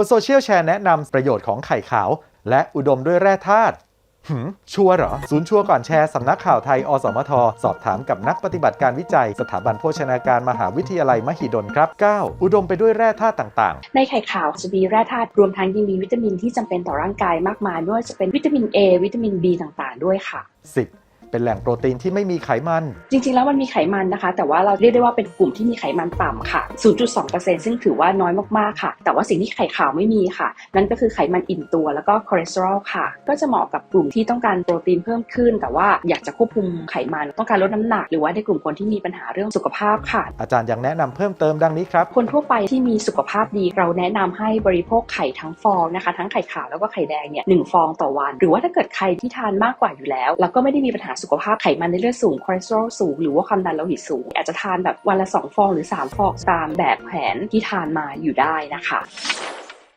บนโซเชียลแชร์แนะนำประโยชน์ของไข่ขาว และอุดมด้วยแร่ธาตุหืมชัวร์เหรอ ศูนย์ชัวร์ก่อนแชร์สำนักข่าวไทย อสมท สอบถามกับนักปฏิบัติการวิจัย สถาบันโภชนาการมหาวิทยาลัยมหิดลครับ 9. อุดมไปด้วยแร่ธาตุต่างในไข่ขาวจะมีแร่ธาตุรวมทั้งยังมีวิตามินที่จำเป็นต่อร่างกายมากมายไม่ว่าจะเป็นวิตามิน A วิตามิน B ต่างๆ ด้วยค่ะๆ 10. เป็นแหล่งโปรตีนที่ไม่มีไขมัน จริงๆ แล้วมันมีไขมันนะคะ แต่ว่าเราเรียกได้ว่าเป็นกลุ่มที่มีไขมันต่ำค่ะ 0.2%ซึ่งถือว่าน้อยมากๆค่ะ แต่ว่าสิ่งที่ไข่ขาวไม่มีค่ะ นั่นก็คือไขมันอิ่มตัวแล้วก็คอเลสเตอรอลค่ะ ก็จะเหมาะกับกลุ่มที่ต้องการโปรตีนเพิ่มขึ้น แต่ว่าอยากจะควบคุมไขมันต้องการลดน้ำหนัก หรือว่าในกลุ่มคนที่มีปัญหาเรื่องสุขภาพค่ะ อาจารย์ยังแนะนำเพิ่มเติมดังนี้ครับ คนทั่วไปที่มีสุขภาพดีเราแนะนำให้บริโภคไข่ทั้งฟองนะคะ ทั้งไข่ขาวแล้วก็ไข่แดงเนี่ยหนึ่งฟองต่อวัน หรือว่าถ้าเกิดใครที่ทานมากกว่าอยู่แล้ว แล้วก็ไม่ได้มีปัญหาสุขภาพไขมันในเลือดสูงคอเลสเตอรอลสูงหรือว่าความดันโลหิตสูง อาจจะทานแบบวันละ 2 ฟองหรือ 3 ฟองตามแบบแผนที่ทานมาอยู่ได้นะคะ